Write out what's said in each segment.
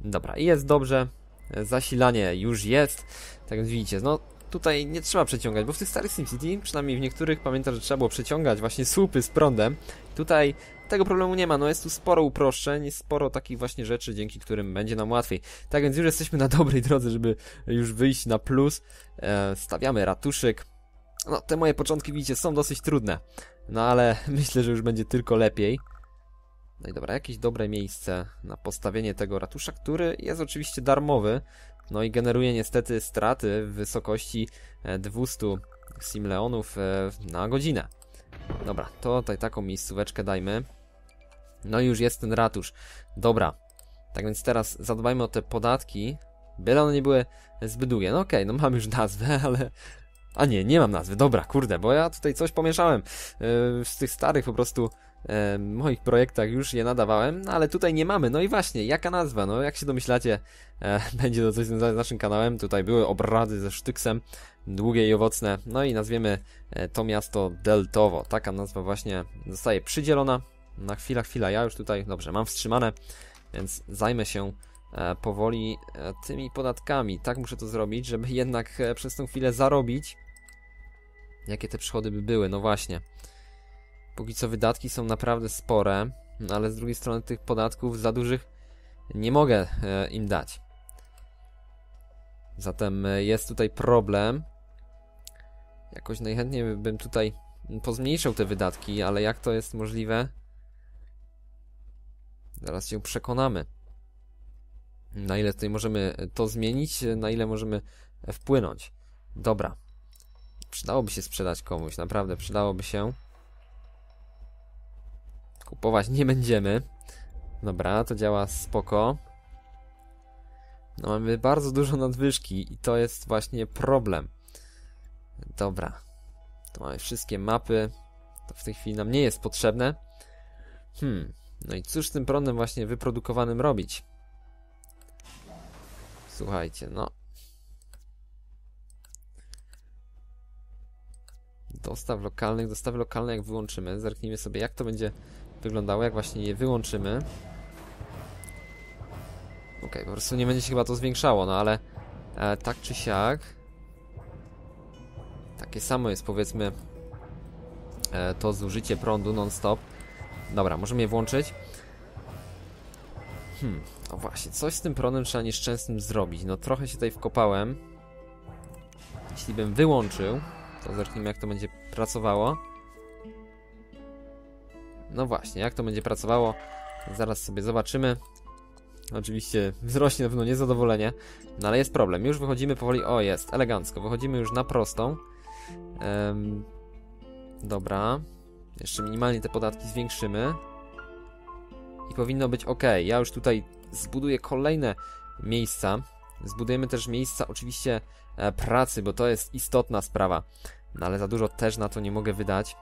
Dobra, i jest dobrze. Zasilanie już jest. Tak więc widzicie, no tutaj nie trzeba przeciągać, bo w tych starych SimCity, przynajmniej w niektórych, pamiętam, że trzeba było przeciągać właśnie słupy z prądem. Tutaj tego problemu nie ma, no jest tu sporo uproszczeń, sporo takich właśnie rzeczy, dzięki którym będzie nam łatwiej. Tak więc już jesteśmy na dobrej drodze, żeby już wyjść na plus. E, stawiamy ratuszyk. No, te moje początki, widzicie, są dosyć trudne. No ale myślę, że już będzie tylko lepiej. No i dobra, jakieś dobre miejsce na postawienie tego ratusza, który jest oczywiście darmowy. No i generuje niestety straty w wysokości 200 e, simleonów e, na godzinę. Dobra, to tutaj taką miejscóweczkę dajmy. No i już jest ten ratusz. Dobra, tak więc teraz zadbajmy o te podatki, byle one nie były zbyt długie. No okej, okay, no mam już nazwę, ale... A nie, nie mam nazwy, dobra, kurde, bo ja tutaj coś pomieszałem. Yy, z tych starych po prostu e, moich projektach już je nadawałem, no ale tutaj nie mamy. No i właśnie, jaka nazwa? No jak się domyślacie, e, będzie to coś związane z naszym kanałem. Tutaj były obrady ze sztyksem, długie i owocne. No i nazwiemy e, to miasto Deltowo. Taka nazwa właśnie zostaje przydzielona. Na chwila, chwila, ja już tutaj, dobrze, mam wstrzymane, więc zajmę się e, powoli e, tymi podatkami. Tak muszę to zrobić, żeby jednak e, przez tą chwilę zarobić. Jakie te przychody by były? No właśnie. Póki co wydatki są naprawdę spore, ale z drugiej strony tych podatków za dużych nie mogę e, im dać. Zatem e, jest tutaj problem. Jakoś najchętniej bym tutaj pozmniejszał te wydatki, ale jak to jest możliwe? Zaraz się przekonamy. Na ile tutaj możemy to zmienić, na ile możemy wpłynąć. Dobra. Przydałoby się sprzedać komuś, naprawdę przydałoby się. Kupować nie będziemy. Dobra, to działa spoko. No mamy bardzo dużo nadwyżki i to jest właśnie problem. Dobra. Tu mamy wszystkie mapy. To w tej chwili nam nie jest potrzebne. Hmm. No i cóż z tym prądem właśnie wyprodukowanym robić? Słuchajcie, no. Dostaw lokalnych, dostawy lokalne jak wyłączymy. Zerknijmy sobie jak to będzie wyglądało, jak właśnie je wyłączymy. Ok, po prostu nie będzie się chyba to zwiększało, no ale e, tak czy siak takie samo jest powiedzmy e, to zużycie prądu non-stop. Dobra, możemy je włączyć. Hmm, no właśnie, coś z tym prądem trzeba nieszczęsnym zrobić. No trochę się tutaj wkopałem. Jeśli bym wyłączył, to jak to będzie pracowało. No właśnie, jak to będzie pracowało, zaraz sobie zobaczymy. Oczywiście wzrośnie na pewno niezadowolenie, no ale jest problem. Już wychodzimy powoli. O, jest, elegancko. Wychodzimy już na prostą. Dobra. Jeszcze minimalnie te podatki zwiększymy. I powinno być ok. Ja już tutaj zbuduję kolejne miejsca. Zbudujemy też miejsca oczywiście pracy, bo to jest istotna sprawa. No ale za dużo też na to nie mogę wydać.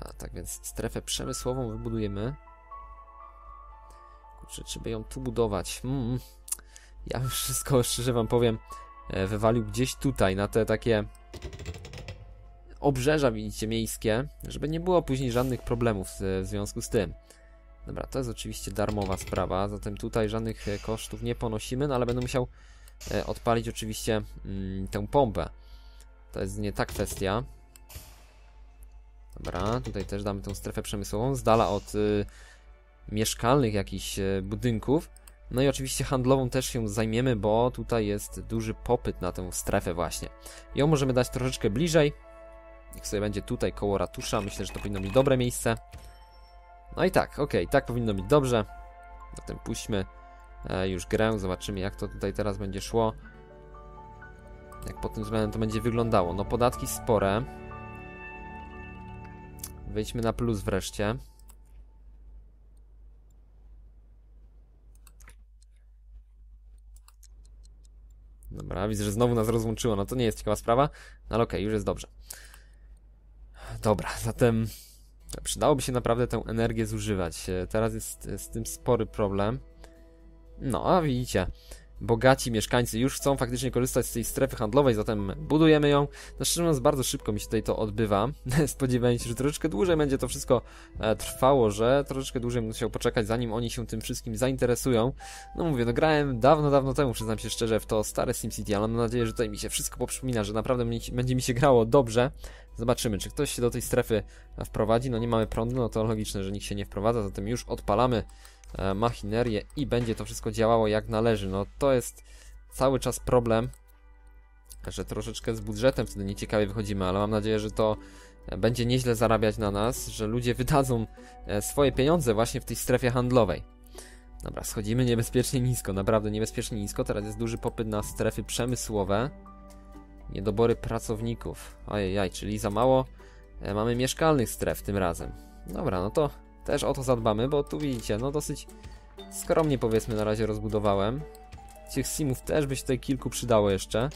A, tak więc strefę przemysłową wybudujemy. Kurczę, trzeba ją tu budować. Mm, ja bym wszystko, szczerze wam powiem, e, wywalił gdzieś tutaj, na te takie obrzeża, widzicie, miejskie, żeby nie było później żadnych problemów w związku z tym. Dobra, to jest oczywiście darmowa sprawa, zatem tutaj żadnych e, kosztów nie ponosimy, no ale będę musiał e, odpalić oczywiście mm, tę pompę. To jest nie ta kwestia. Dobra, tutaj też damy tą strefę przemysłową, z dala od y, mieszkalnych jakichś y, budynków. No i oczywiście handlową też się zajmiemy, bo tutaj jest duży popyt na tę strefę właśnie. Ją możemy dać troszeczkę bliżej. Niech sobie będzie tutaj koło ratusza, myślę, że to powinno być dobre miejsce. No i tak, ok, tak powinno być dobrze. Zatem puśćmy e, już grę, zobaczymy jak to tutaj teraz będzie szło. Jak pod tym względem to będzie wyglądało. No podatki spore. Wejdźmy na plus wreszcie. Dobra, widzę, że znowu nas rozłączyło. No to nie jest ciekawa sprawa, no ale okej, okay, już jest dobrze. Dobra, zatem przydałoby się naprawdę tę energię zużywać. Teraz jest z tym spory problem. No, a widzicie, bogaci mieszkańcy już chcą faktycznie korzystać z tej strefy handlowej, zatem budujemy ją. No szczerze mówiąc, bardzo szybko mi się tutaj to odbywa. Spodziewałem się, że troszeczkę dłużej będzie to wszystko e, trwało, że troszeczkę dłużej musiał poczekać, zanim oni się tym wszystkim zainteresują. No mówię, no grałem dawno, dawno temu, przyznam się szczerze, w to stare SimCity, ale mam nadzieję, że tutaj mi się wszystko poprzypomina, że naprawdę będzie mi się grało dobrze. Zobaczymy, czy ktoś się do tej strefy wprowadzi. No nie mamy prądu, no to logiczne, że nikt się nie wprowadza, zatem już odpalamy machinerię i będzie to wszystko działało jak należy. No to jest cały czas problem, że troszeczkę z budżetem wtedy nieciekawie wychodzimy, ale mam nadzieję, że to e, będzie nieźle zarabiać na nas, że ludzie wydadzą e, swoje pieniądze właśnie w tej strefie handlowej. Dobra, schodzimy niebezpiecznie nisko, naprawdę niebezpiecznie nisko. Teraz jest duży popyt na strefy przemysłowe. Niedobory pracowników. Ojej, czyli za mało e, mamy mieszkalnych stref tym razem. Dobra, no to też o to zadbamy, bo tu widzicie, no dosyć skromnie powiedzmy na razie rozbudowałem. Tych simów też by się tutaj kilku przydało jeszcze.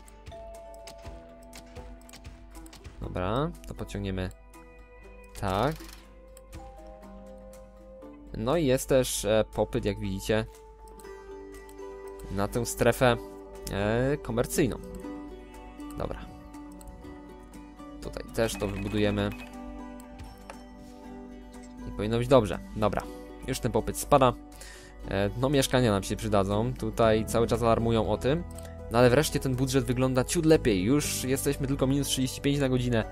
Dobra, to pociągniemy tak. No i jest też e, popyt, jak widzicie, na tę strefę e, komercyjną. Dobra. Tutaj też to wybudujemy. I powinno być dobrze. Dobra. Już ten popyt spada. E, no mieszkania nam się przydadzą. Tutaj cały czas alarmują o tym. No ale wreszcie ten budżet wygląda ciut lepiej. Już jesteśmy tylko minus 35 na godzinę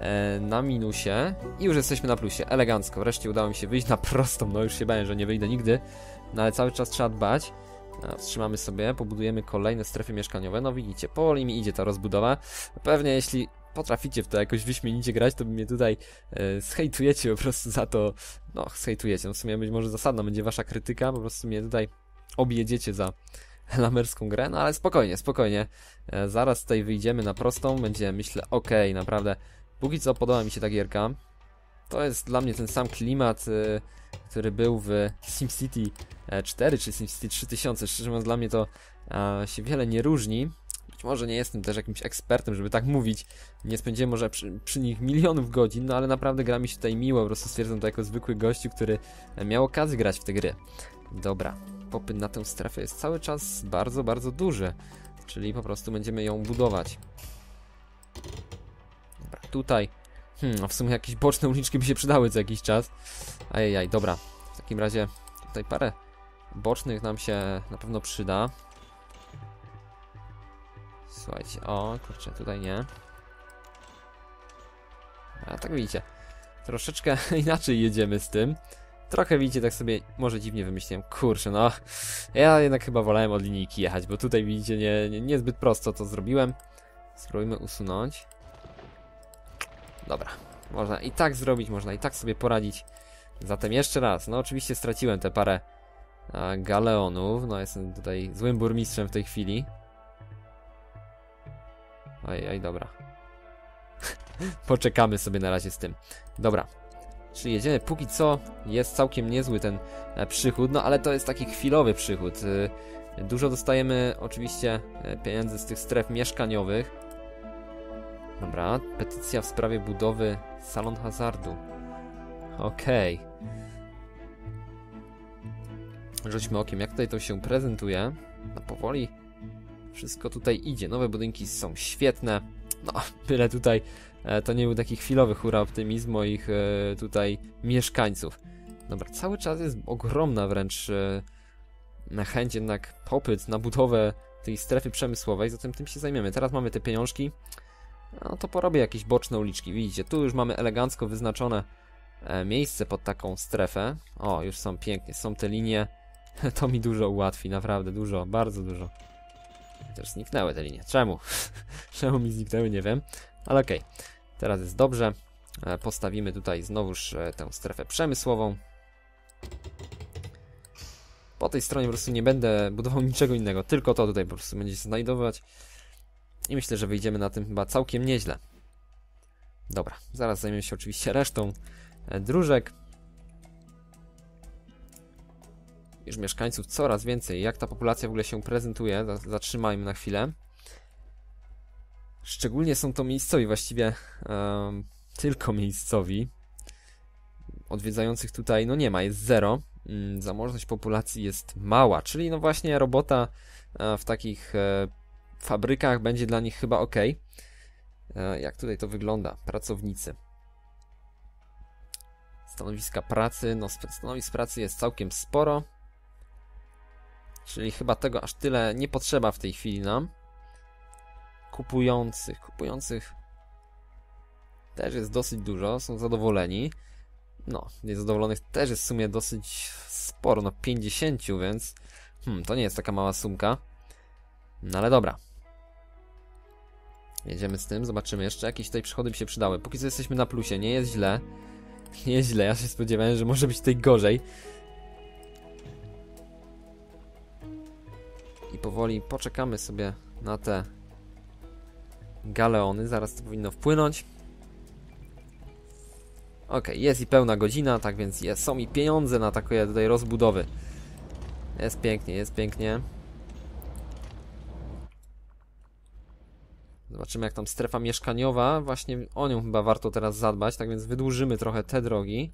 e, na minusie i już jesteśmy na plusie. Elegancko. Wreszcie udało mi się wyjść na prostą. No już się bałem, że nie wyjdę nigdy. No ale cały czas trzeba dbać. Wstrzymamy sobie, pobudujemy kolejne strefy mieszkaniowe. No widzicie, powoli mi idzie ta rozbudowa. Pewnie jeśli potraficie w to jakoś wyśmienicie grać, to mnie tutaj e, zhejtujecie po prostu za to. No, zhejtujecie. No w sumie być może zasadna będzie wasza krytyka, po prostu mnie tutaj objedziecie za lamerską grę, no ale spokojnie, spokojnie. E, zaraz tutaj wyjdziemy na prostą, będzie myślę ok, naprawdę. Póki co podoba mi się ta gierka. To jest dla mnie ten sam klimat, e, który był w SimCity 4 e, czy SimCity 3000. Szczerze mówiąc, dla mnie to e, się wiele nie różni. Być może nie jestem też jakimś ekspertem, żeby tak mówić. Nie spędziłem może przy, przy, nich milionów godzin, no ale naprawdę gra mi się tutaj miło. Po prostu stwierdzam to jako zwykły gościu, który miał okazję grać w te gry. Dobra, popyt na tę strefę jest cały czas bardzo, bardzo duży. Czyli po prostu będziemy ją budować. Dobra, tutaj. Hmm, a w sumie jakieś boczne uliczki by się przydały co jakiś czas. Ajajaj, dobra. W takim razie tutaj parę bocznych nam się na pewno przyda. Słuchajcie, o kurczę, tutaj nie. A tak widzicie, troszeczkę inaczej jedziemy z tym. Trochę widzicie, tak sobie może dziwnie wymyśliłem. Kurczę, no. Ja jednak chyba wolałem od linijki jechać, bo tutaj widzicie, nie, nie, niezbyt prosto to zrobiłem. Spróbujmy usunąć. Dobra, można i tak zrobić, można i tak sobie poradzić. Zatem jeszcze raz, no oczywiście straciłem te parę a, galeonów, no jestem tutaj złym burmistrzem w tej chwili. Oj, oj, dobra. Poczekamy sobie na razie z tym. Dobra. Czyli jedziemy, póki co jest całkiem niezły ten e, przychód, no ale to jest taki chwilowy przychód. E, dużo dostajemy oczywiście e, pieniędzy z tych stref mieszkaniowych. Dobra, petycja w sprawie budowy salon hazardu. Okej. Okay. Rzućmy okiem, jak tutaj to się prezentuje. No powoli wszystko tutaj idzie. Nowe budynki są świetne. No, byle tutaj e, to nie był taki chwilowy hura optymizm moich e, tutaj mieszkańców. Dobra, cały czas jest ogromna wręcz e, chęć, jednak popyt na budowę tej strefy przemysłowej, zatem tym się zajmiemy. Teraz mamy te pieniążki, no to porobię jakieś boczne uliczki. Widzicie, tu już mamy elegancko wyznaczone miejsce pod taką strefę. O, już są pięknie, są te linie To mi dużo ułatwi, naprawdę dużo, bardzo dużo. Też zniknęły te linie. Czemu? Czemu mi zniknęły, nie wiem. Ale okej, okay. teraz jest dobrze. E, postawimy tutaj znowuż e, tę strefę przemysłową. Po tej stronie po prostu nie będę budował niczego innego, tylko to tutaj po prostu będzie się znajdować. I myślę, że wyjdziemy na tym chyba całkiem nieźle. Dobra, zaraz zajmiemy się oczywiście resztą e, dróżek. Już mieszkańców coraz więcej. Jak ta populacja w ogóle się prezentuje? Zatrzymajmy na chwilę. Szczególnie są to miejscowi, właściwie um, tylko miejscowi. Odwiedzających tutaj, no nie ma, jest zero. mm, zamożność populacji jest mała, czyli no właśnie robota e, w takich e, fabrykach będzie dla nich chyba ok. E, jak tutaj to wygląda? Pracownicy. Stanowiska pracy, no stanowisk pracy jest całkiem sporo. Czyli chyba tego aż tyle nie potrzeba w tej chwili nam. Kupujących, kupujących też jest dosyć dużo, są zadowoleni. No, niezadowolonych też jest w sumie dosyć sporo, no 50, więc hmm, to nie jest taka mała sumka. No ale dobra. Jedziemy z tym, zobaczymy jeszcze. Jakieś tutaj przychody by się przydały. Póki co jesteśmy na plusie, nie jest źle. Nie jest źle, ja się spodziewałem, że może być tutaj gorzej. Powoli poczekamy sobie na te galeony. Zaraz to powinno wpłynąć. Ok, jest i pełna godzina, tak więc jest, są i pieniądze na takie tutaj rozbudowy. Jest pięknie, jest pięknie. Zobaczymy jak tam strefa mieszkaniowa, właśnie o nią chyba warto teraz zadbać, tak więc wydłużymy trochę te drogi.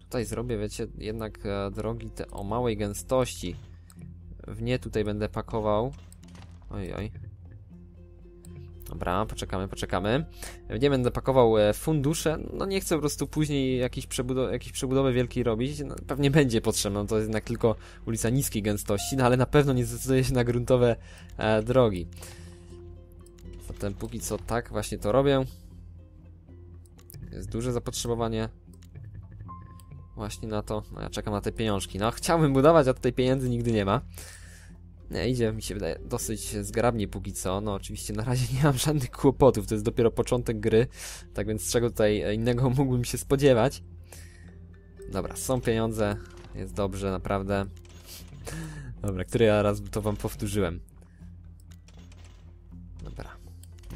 Tutaj zrobię, wiecie, jednak e, drogi te o małej gęstości. W nie tutaj będę pakował. Oj, oj. Dobra, poczekamy, poczekamy. Nie będę pakował e, fundusze, no nie chcę po prostu później jakiejś, przebudow jakiejś przebudowy wielkiej robić. No, pewnie będzie potrzebna, no, to jest jednak tylko ulica niskiej gęstości, no ale na pewno nie zdecyduje się na gruntowe e, drogi. Zatem póki co tak właśnie to robię. Jest duże zapotrzebowanie właśnie na to. No ja czekam na te pieniążki. No chciałbym budować, a tutaj pieniędzy nigdy nie ma. Idzie mi się wydaje dosyć zgrabnie póki co. No oczywiście na razie nie mam żadnych kłopotów, to jest dopiero początek gry. Tak więc czego tutaj innego mógłbym się spodziewać. Dobra, są pieniądze. Jest dobrze, naprawdę. Dobra, który ja raz to wam powtórzyłem. Dobra.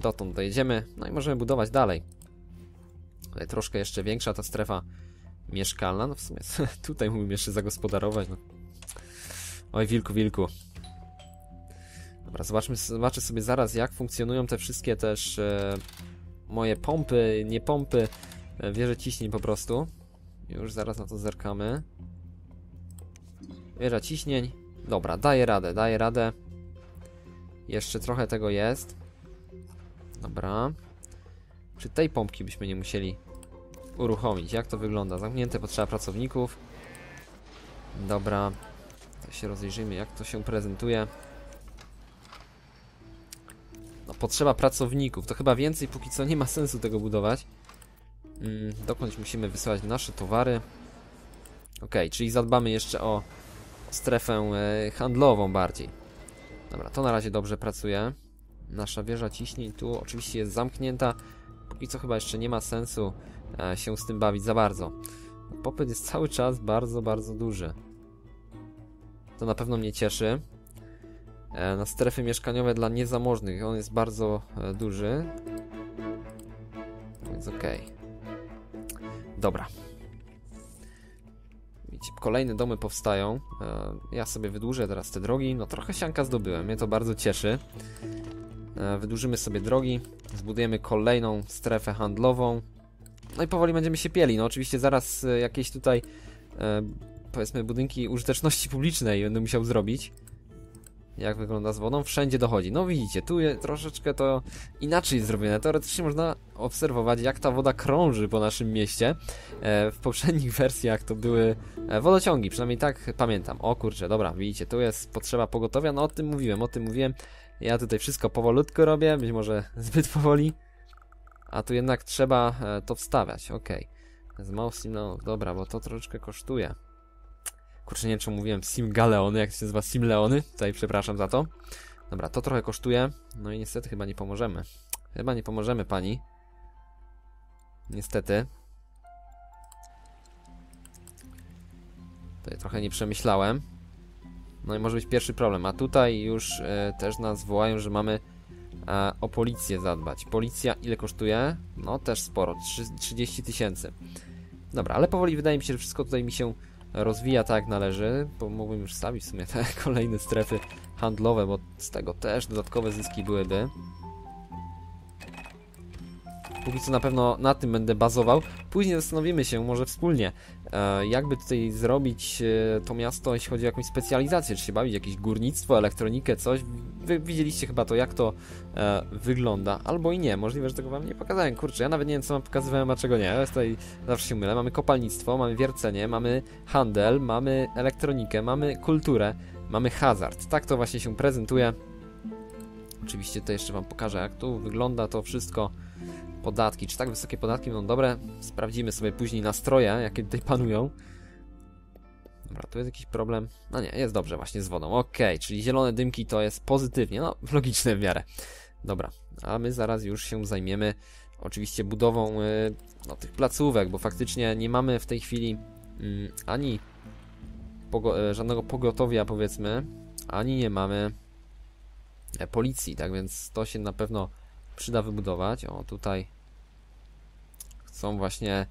Dotąd dojedziemy. No i możemy budować dalej. Tutaj troszkę jeszcze większa ta strefa mieszkalna. No w sumie tutaj mógłbym jeszcze zagospodarować. No. Oj, wilku, wilku. Dobra, zobaczmy, zobaczę sobie zaraz, jak funkcjonują te wszystkie też e, moje pompy, nie pompy, e, wieże ciśnień po prostu. Już zaraz na to zerkamy. Wieża ciśnień. Dobra, daję radę, daję radę. Jeszcze trochę tego jest. Dobra. Czy tej pompki byśmy nie musieli uruchomić? Jak to wygląda? Zamknięte potrzeba pracowników. Dobra. To się rozejrzyjmy, jak to się prezentuje. Potrzeba pracowników. To chyba więcej, póki co nie ma sensu tego budować. Mm, dokądś musimy wysyłać nasze towary. Ok, czyli zadbamy jeszcze o strefę e, handlową bardziej. Dobra, to na razie dobrze pracuje. Nasza wieża ciśnień tu oczywiście jest zamknięta. Póki co chyba jeszcze nie ma sensu e, się z tym bawić za bardzo. Popyt jest cały czas bardzo, bardzo duży. To na pewno mnie cieszy. E, na strefy mieszkaniowe dla niezamożnych. On jest bardzo e, duży. Więc okej. Okay. Dobra. Widzicie, kolejne domy powstają. E, ja sobie wydłużę teraz te drogi. No trochę sianka zdobyłem, mnie to bardzo cieszy. Wydłużymy sobie drogi. Zbudujemy kolejną strefę handlową. No i powoli będziemy się pieli. No oczywiście zaraz jakieś tutaj powiedzmy budynki użyteczności publicznej będę musiał zrobić jak wygląda z wodą, wszędzie dochodzi. No widzicie, tu jest troszeczkę to inaczej zrobione. Teoretycznie można obserwować, jak ta woda krąży po naszym mieście. E, w poprzednich wersjach to były e, wodociągi, przynajmniej tak pamiętam. O kurczę, dobra, widzicie, tu jest potrzeba pogotowia, no o tym mówiłem, o tym mówiłem. Ja tutaj wszystko powolutku robię, być może zbyt powoli, a tu jednak trzeba e, to wstawiać, okej. Okay. Z mouse, no dobra, bo to troszeczkę kosztuje. Kurczę, nie wiem, czy mówiłem Sim Galeony, jak to się nazywa Sim Leony. Tutaj przepraszam za to. Dobra, to trochę kosztuje. No i niestety chyba nie pomożemy. Chyba nie pomożemy pani. Niestety. Tutaj trochę nie przemyślałem. No i może być pierwszy problem. A tutaj już e, też nas wołają, że mamy o policję zadbać. Policja ile kosztuje? No też sporo. 30 tysięcy. Dobra, ale powoli wydaje mi się, że wszystko tutaj mi się rozwija tak jak należy, bo mógłbym już stawić w sumie te kolejne strefy handlowe, bo z tego też dodatkowe zyski byłyby. Póki co na pewno na tym będę bazował. Później zastanowimy się może wspólnie, e, jakby tutaj zrobić e, to miasto, jeśli chodzi o jakąś specjalizację, czy się bawić, jakieś górnictwo, elektronikę, coś. Wy widzieliście chyba to, jak to e, wygląda, albo i nie, możliwe, że tego wam nie pokazałem. Kurczę, ja nawet nie wiem, co wam pokazywałem, a czego nie. Ja tutaj zawsze się mylę. Mamy kopalnictwo, mamy wiercenie, mamy handel, mamy elektronikę, mamy kulturę, mamy hazard. Tak to właśnie się prezentuje. Oczywiście to jeszcze wam pokażę, jak tu wygląda to wszystko. Podatki, czy tak wysokie podatki będą dobre? Sprawdzimy sobie później nastroje, jakie tutaj panują. Dobra, tu jest jakiś problem. No nie, jest dobrze właśnie z wodą. Ok, czyli zielone dymki to jest pozytywnie, no logiczne w miarę. Dobra, a my zaraz już się zajmiemy oczywiście budową y, no, tych placówek, bo faktycznie nie mamy w tej chwili y, ani pogo y, żadnego pogotowia powiedzmy, ani nie mamy e, policji, tak więc to się na pewno przyda wybudować. O, tutaj chcą właśnie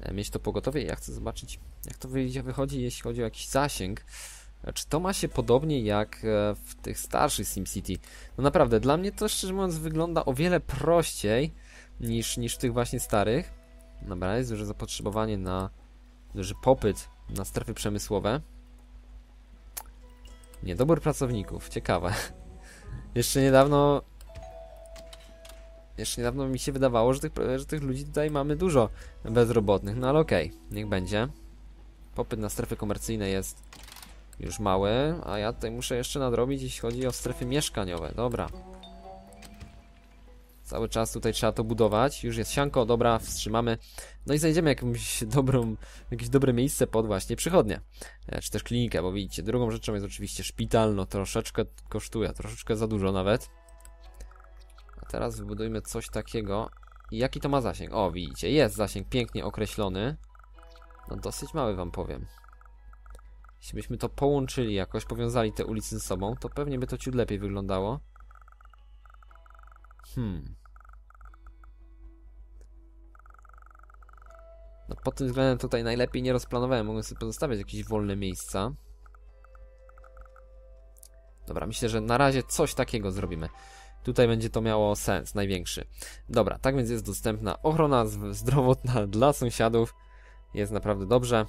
e, mieć to pogotowie. Ja chcę zobaczyć, jak to wychodzi, jeśli chodzi o jakiś zasięg. Czy to ma się podobnie jak e, w tych starszych SimCity? No naprawdę, dla mnie to szczerze mówiąc wygląda o wiele prościej niż, niż w tych właśnie starych. Dobra, jest duże zapotrzebowanie na duży popyt na strefy przemysłowe. Niedobór pracowników, ciekawe. Jeszcze niedawno jeszcze niedawno mi się wydawało, że tych, że tych ludzi tutaj mamy dużo bezrobotnych, no ale okej, okay, niech będzie. Popyt na strefy komercyjne jest już mały, a ja tutaj muszę jeszcze nadrobić, jeśli chodzi o strefy mieszkaniowe. Dobra. Cały czas tutaj trzeba to budować. Już jest sianko, dobra, wstrzymamy. No i znajdziemy jakąś dobrą, jakieś dobre miejsce pod właśnie przychodnie. E, czy też klinikę, bo widzicie, drugą rzeczą jest oczywiście szpital, no troszeczkę kosztuje, troszeczkę za dużo nawet. Teraz wybudujmy coś takiego. I jaki to ma zasięg? O, widzicie, jest zasięg pięknie określony. No dosyć mały wam powiem. Jeśli byśmy to połączyli jakoś, powiązali te ulice ze sobą, to pewnie by to ciut lepiej wyglądało. Hmm. No pod tym względem tutaj najlepiej nie rozplanowałem, mogę sobie pozostawiać jakieś wolne miejsca. Dobra, myślę, że na razie coś takiego zrobimy. Tutaj będzie to miało sens, największy. Dobra, tak więc jest dostępna ochrona zdrowotna dla sąsiadów. Jest naprawdę dobrze.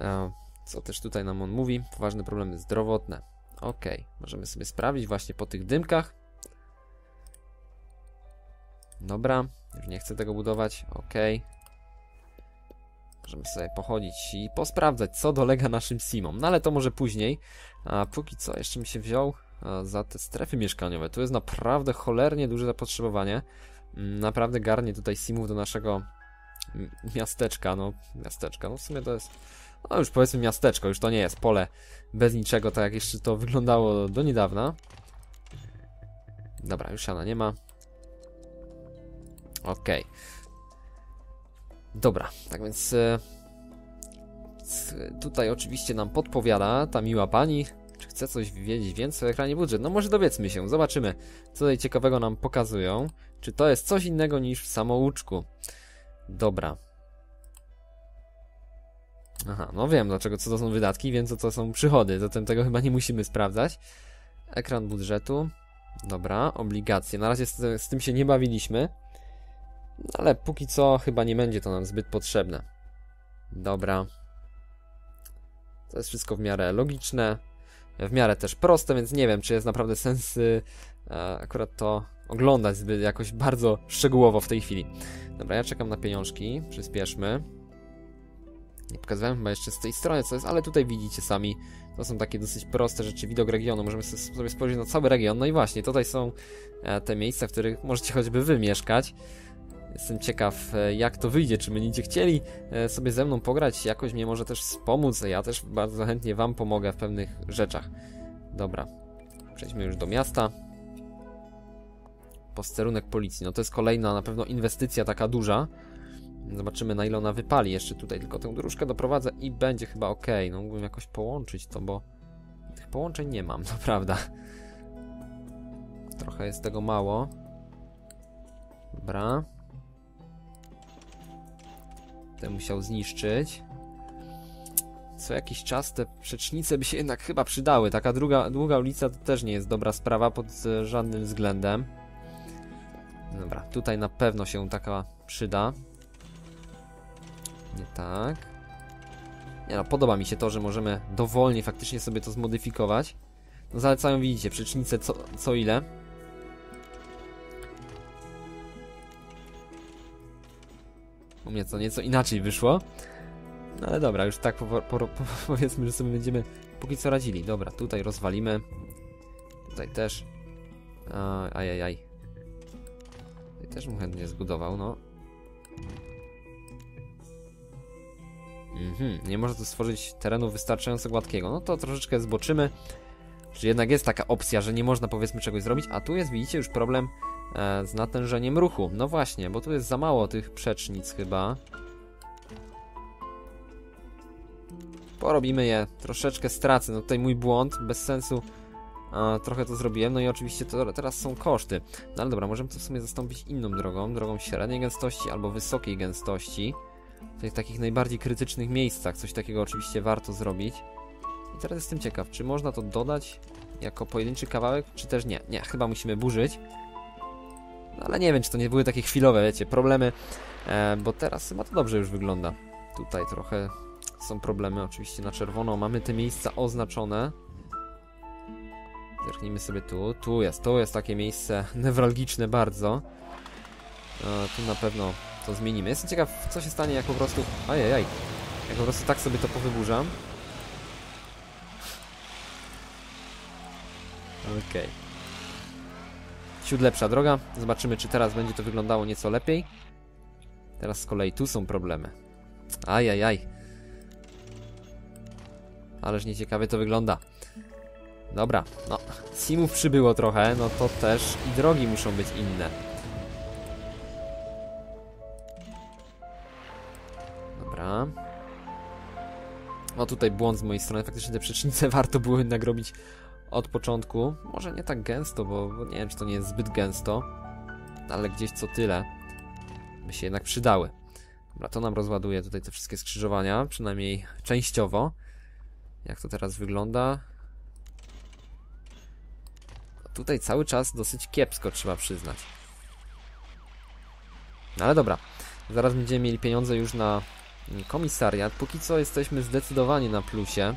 E, co też tutaj nam on mówi? Poważne problemy zdrowotne. Ok, możemy sobie sprawdzić właśnie po tych dymkach. Dobra, już nie chcę tego budować. Ok. Możemy sobie pochodzić i posprawdzać, co dolega naszym simom. No ale to może później. A póki co, jeszcze mi się wziął za te strefy mieszkaniowe. Tu jest naprawdę cholernie duże zapotrzebowanie. Mm, naprawdę garnie tutaj simów do naszego miasteczka, no miasteczka, no w sumie to jest no już powiedzmy miasteczko, już to nie jest pole bez niczego, tak jak jeszcze to wyglądało do niedawna. Dobra, już siana nie ma. Okej. Okay. Dobra, tak więc e, tutaj oczywiście nam podpowiada ta miła pani, chcę coś wiedzieć więcej o ekranie budżet? No może dowiedzmy się, zobaczymy, co tutaj ciekawego nam pokazują. Czy to jest coś innego niż w samouczku? Dobra. Aha, no wiem dlaczego, co to są wydatki, wiem co to są przychody, zatem tego chyba nie musimy sprawdzać. Ekran budżetu. Dobra, obligacje. Na razie z, z tym się nie bawiliśmy. No ale póki co chyba nie będzie to nam zbyt potrzebne. Dobra. To jest wszystko w miarę logiczne w miarę też proste, więc nie wiem, czy jest naprawdę sens y, akurat to oglądać zbyt jakoś bardzo szczegółowo w tej chwili. Dobra, ja czekam na pieniążki, przyspieszmy. Nie pokazywałem chyba jeszcze z tej strony co jest, ale tutaj widzicie sami, to są takie dosyć proste rzeczy, widok regionu, możemy sobie spojrzeć na cały region, no i właśnie, tutaj są e, te miejsca, w których możecie choćby wy mieszkać. Jestem ciekaw, e, jak to wyjdzie. Czy będziecie chcieli e, sobie ze mną pograć, jakoś mnie może też wspomóc. Ja też bardzo chętnie Wam pomogę w pewnych rzeczach. Dobra, przejdźmy już do miasta. Posterunek policji. No to jest kolejna na pewno inwestycja taka duża. Zobaczymy na ile ona wypali. Jeszcze tutaj tylko tę dróżkę doprowadzę i będzie chyba ok. No mógłbym jakoś połączyć to, bo tych połączeń nie mam, to prawda. Trochę jest tego mało. Dobra musiał zniszczyć. Co jakiś czas te przecznice by się jednak chyba przydały. Taka druga, długa ulica to też nie jest dobra sprawa pod e, żadnym względem. Dobra, tutaj na pewno się taka przyda. Nie tak. Nie no, podoba mi się to, że możemy dowolnie faktycznie sobie to zmodyfikować. No zalecają, widzicie, przecznicę co, co ile. U mnie co nieco inaczej wyszło. No ale dobra, już tak po, po, po, powiedzmy, że sobie będziemy póki co radzili. Dobra, tutaj rozwalimy. Tutaj też. Ajajaj. Tutaj też bym chętnie zbudował, no. Mhm, nie można tu stworzyć terenu wystarczająco gładkiego. No to troszeczkę zboczymy. Czy jednak jest taka opcja, że nie można powiedzmy czegoś zrobić, a tu jest, widzicie, już problem z natężeniem ruchu. No właśnie, bo tu jest za mało tych przecznic chyba. Porobimy je, troszeczkę stracę, no tutaj mój błąd, bez sensu a, trochę to zrobiłem, no i oczywiście to, teraz są koszty. No ale dobra, możemy to w sumie zastąpić inną drogą, drogą średniej gęstości albo wysokiej gęstości. W tych takich najbardziej krytycznych miejscach coś takiego oczywiście warto zrobić. I teraz jestem ciekaw, czy można to dodać jako pojedynczy kawałek, czy też nie. Nie, chyba musimy burzyć. Ale nie wiem, czy to nie były takie chwilowe, wiecie, problemy, e, bo teraz chyba to dobrze już wygląda. Tutaj trochę są problemy, oczywiście na czerwono mamy te miejsca oznaczone. Zerknijmy sobie tu. Tu jest, tu jest takie miejsce newralgiczne bardzo. E, tu na pewno to zmienimy. Jestem ciekaw, co się stanie, jak po prostu... Ajajaj. Jak po prostu tak sobie to powyburzam. Okej. Okay. Ciut lepsza droga. Zobaczymy, czy teraz będzie to wyglądało nieco lepiej. Teraz z kolei tu są problemy. Ajajaj. Ależ nieciekawie to wygląda. Dobra, no. Simów przybyło trochę, no to też i drogi muszą być inne. Dobra. No tutaj błąd z mojej strony, faktycznie te przecznice warto było jednak robić od początku. Może nie tak gęsto, bo, nie wiem, czy to nie jest zbyt gęsto. Ale gdzieś co tyle by się jednak przydały. Dobra, to nam rozładuje tutaj te wszystkie skrzyżowania, przynajmniej częściowo. Jak to teraz wygląda? Tutaj cały czas dosyć kiepsko, trzeba przyznać. No ale dobra, zaraz będziemy mieli pieniądze już na komisariat. Póki co jesteśmy zdecydowanie na plusie.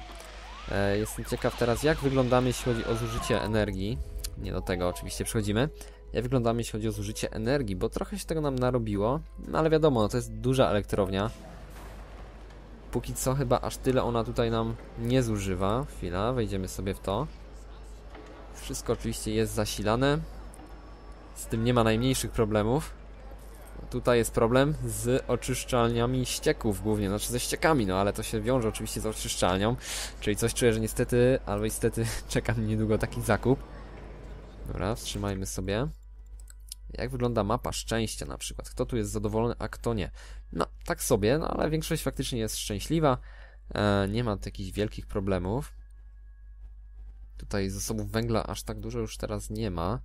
E, jestem ciekaw teraz, jak wyglądamy, jeśli chodzi o zużycie energii. Nie do tego oczywiście przechodzimy. Jak wyglądamy, jeśli chodzi o zużycie energii, bo trochę się tego nam narobiło. No ale wiadomo, no to jest duża elektrownia. Póki co chyba aż tyle ona tutaj nam nie zużywa. Chwila, wejdziemy sobie w to. Wszystko oczywiście jest zasilane. Z tym nie ma najmniejszych problemów. Tutaj jest problem z oczyszczalniami ścieków głównie, znaczy ze ściekami, no ale to się wiąże oczywiście z oczyszczalnią, czyli coś czuję, że niestety, albo niestety czeka mnie niedługo taki zakup. Dobra, wstrzymajmy sobie. Jak wygląda mapa szczęścia na przykład? Kto tu jest zadowolony, a kto nie? No, tak sobie, no ale większość faktycznie jest szczęśliwa. E, nie ma jakichś wielkich problemów. Tutaj zasobów węgla aż tak dużo już teraz nie ma.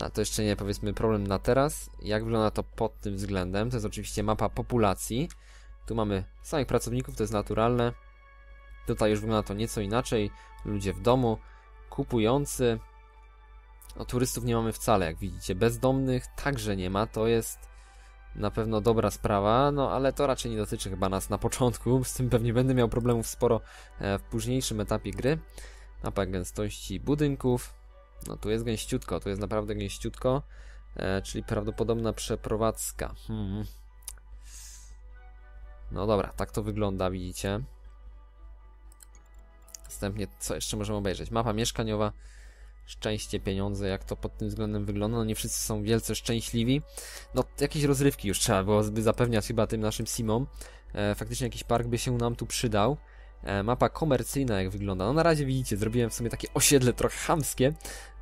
No to jeszcze nie powiedzmy problem na teraz. Jak wygląda to pod tym względem? To jest oczywiście mapa populacji. Tu mamy samych pracowników, to jest naturalne. Tutaj już wygląda to nieco inaczej. Ludzie w domu, kupujący. No turystów nie mamy wcale, jak widzicie. Bezdomnych także nie ma. To jest na pewno dobra sprawa, no ale to raczej nie dotyczy chyba nas na początku. Z tym pewnie będę miał problemów sporo e, w późniejszym etapie gry. Mapa gęstości budynków. No tu jest gęściutko, tu jest naprawdę gęściutko, e, czyli prawdopodobna przeprowadzka. Hmm. No dobra, tak to wygląda, widzicie. Następnie, co jeszcze możemy obejrzeć? Mapa mieszkaniowa, szczęście, pieniądze, jak to pod tym względem wygląda. No nie wszyscy są wielce szczęśliwi. No jakieś rozrywki już trzeba było by zapewniać chyba tym naszym simom. E, faktycznie jakiś park by się nam tu przydał. E, mapa komercyjna jak wygląda. No na razie widzicie, zrobiłem w sumie takie osiedle trochę chamskie,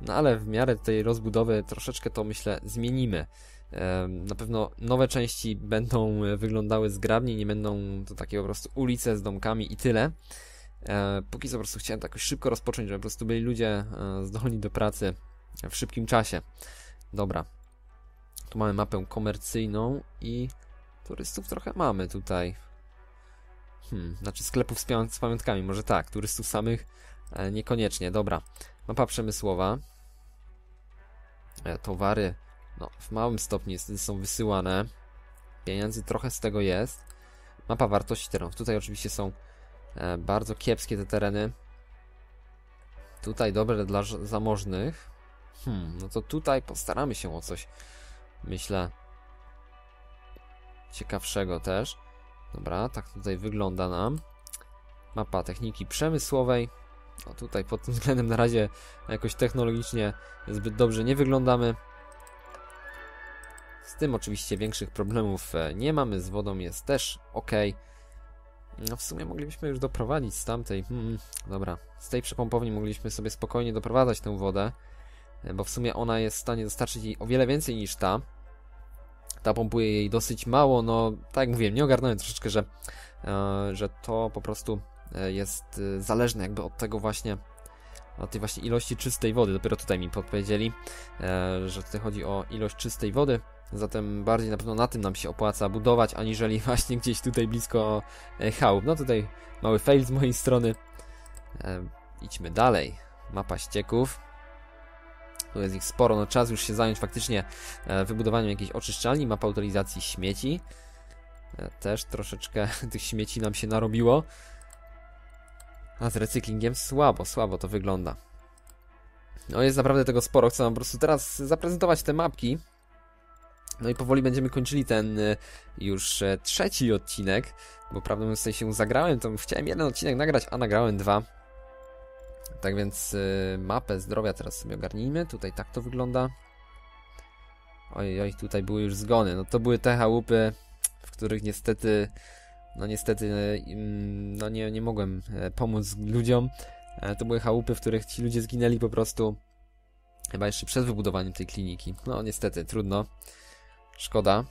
no ale w miarę tej rozbudowy troszeczkę to myślę zmienimy. E, na pewno nowe części będą wyglądały zgrabnie, nie będą to takie po prostu ulice z domkami i tyle. E, póki co po prostu chciałem tak szybko rozpocząć, żeby po prostu byli ludzie zdolni do pracy w szybkim czasie. Dobra. Tu mamy mapę komercyjną i turystów trochę mamy tutaj. Hmm, znaczy sklepów z, pamiątkami, może tak, turystów samych e, niekoniecznie. Dobra, mapa przemysłowa. E, towary no, w małym stopniu niestety są wysyłane. Pieniędzy trochę z tego jest. Mapa wartości terenów. Tutaj oczywiście są e, bardzo kiepskie te tereny. Tutaj dobre dla zamożnych. Hmm, no to tutaj postaramy się o coś. Myślę. Ciekawszego też. Dobra, tak tutaj wygląda nam. Mapa techniki przemysłowej. No tutaj pod tym względem na razie jakoś technologicznie zbyt dobrze nie wyglądamy. Z tym oczywiście większych problemów e, nie mamy, z wodą jest też ok. No w sumie moglibyśmy już doprowadzić z tamtej, hmm, dobra, z tej przepompowni mogliśmy sobie spokojnie doprowadzać tę wodę, e, bo w sumie ona jest w stanie dostarczyć jej o wiele więcej niż ta. Ta pompuje jej dosyć mało, no tak jak mówiłem, nie ogarnąłem troszeczkę, że, e, że to po prostu e, jest e, zależne jakby od tego właśnie od tej właśnie ilości czystej wody. Dopiero tutaj mi podpowiedzieli, że tutaj chodzi o ilość czystej wody. Zatem bardziej na pewno na tym nam się opłaca budować, aniżeli właśnie gdzieś tutaj blisko chałup. No tutaj mały fail z mojej strony. Idźmy dalej. Mapa ścieków. Tu jest ich sporo, no czas już się zająć faktycznie e, wybudowaniem jakiejś oczyszczalni, mapa utylizacji śmieci. E, też troszeczkę tych śmieci nam się narobiło. A z recyklingiem słabo, słabo to wygląda. No jest naprawdę tego sporo, chcę wam po prostu teraz zaprezentować te mapki. No i powoli będziemy kończyli ten y, już e, trzeci odcinek, bo prawdę mówiąc się zagrałem, to chciałem jeden odcinek nagrać, a nagrałem dwa. Tak więc y, mapę zdrowia teraz sobie ogarnijmy, tutaj tak to wygląda. Oj, oj, tutaj były już zgony, no to były te chałupy, w których niestety, no niestety, no nie, nie mogłem e, pomóc ludziom. E, to były chałupy, w których ci ludzie zginęli po prostu chyba jeszcze przed wybudowaniem tej kliniki. No niestety, trudno. Szkoda.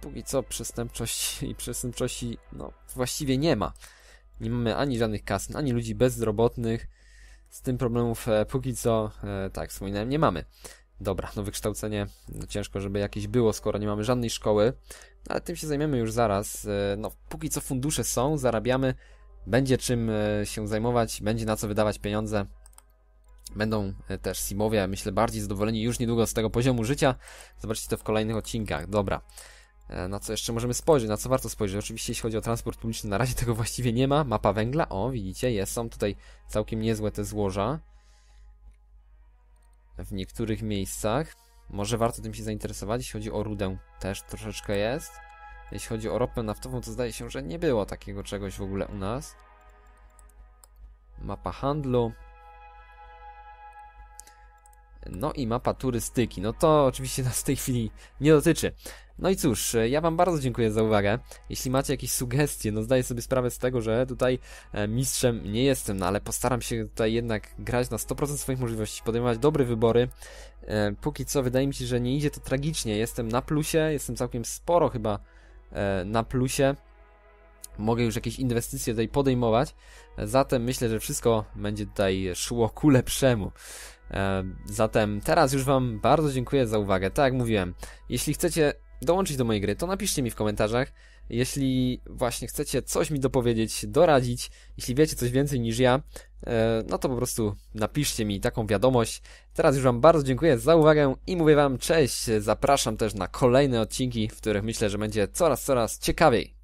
Póki co przestępczości i przestępczości, no, właściwie nie ma. Nie mamy ani żadnych kasyn, ani ludzi bezrobotnych. Z tym problemów e, póki co, e, tak, wspominałem, nie mamy. Dobra, no wykształcenie, no ciężko, żeby jakieś było, skoro nie mamy żadnej szkoły. No, ale tym się zajmiemy już zaraz. E, no, póki co fundusze są, zarabiamy. Będzie czym e, się zajmować, będzie na co wydawać pieniądze. Będą e, też Simowie, myślę, bardziej zadowoleni już niedługo z tego poziomu życia. Zobaczcie to w kolejnych odcinkach. Dobra. E, na co jeszcze możemy spojrzeć? Na co warto spojrzeć? Oczywiście jeśli chodzi o transport publiczny, na razie tego właściwie nie ma. Mapa węgla, o widzicie, jest, są tutaj całkiem niezłe te złoża. W niektórych miejscach. Może warto tym się zainteresować, jeśli chodzi o rudę też troszeczkę jest. Jeśli chodzi o ropę naftową, to zdaje się, że nie było takiego czegoś w ogóle u nas. Mapa handlu. No i mapa turystyki. No to oczywiście nas w tej chwili nie dotyczy. No i cóż, ja Wam bardzo dziękuję za uwagę. Jeśli macie jakieś sugestie, no zdaję sobie sprawę z tego, że tutaj e, mistrzem nie jestem, no ale postaram się tutaj jednak grać na 100% swoich możliwości, podejmować dobre wybory. E, póki co wydaje mi się, że nie idzie to tragicznie. Jestem na plusie, jestem całkiem sporo chyba e, na plusie. Mogę już jakieś inwestycje tutaj podejmować. Zatem myślę, że wszystko będzie tutaj szło ku lepszemu. E, zatem teraz już Wam bardzo dziękuję za uwagę. Tak jak mówiłem, jeśli chcecie dołączyć do mojej gry, to napiszcie mi w komentarzach. Jeśli właśnie chcecie coś mi dopowiedzieć, doradzić, jeśli wiecie coś więcej niż ja, e, no to po prostu napiszcie mi taką wiadomość. Teraz już Wam bardzo dziękuję za uwagę i mówię Wam cześć. Zapraszam też na kolejne odcinki, w których myślę, że będzie coraz, coraz ciekawiej.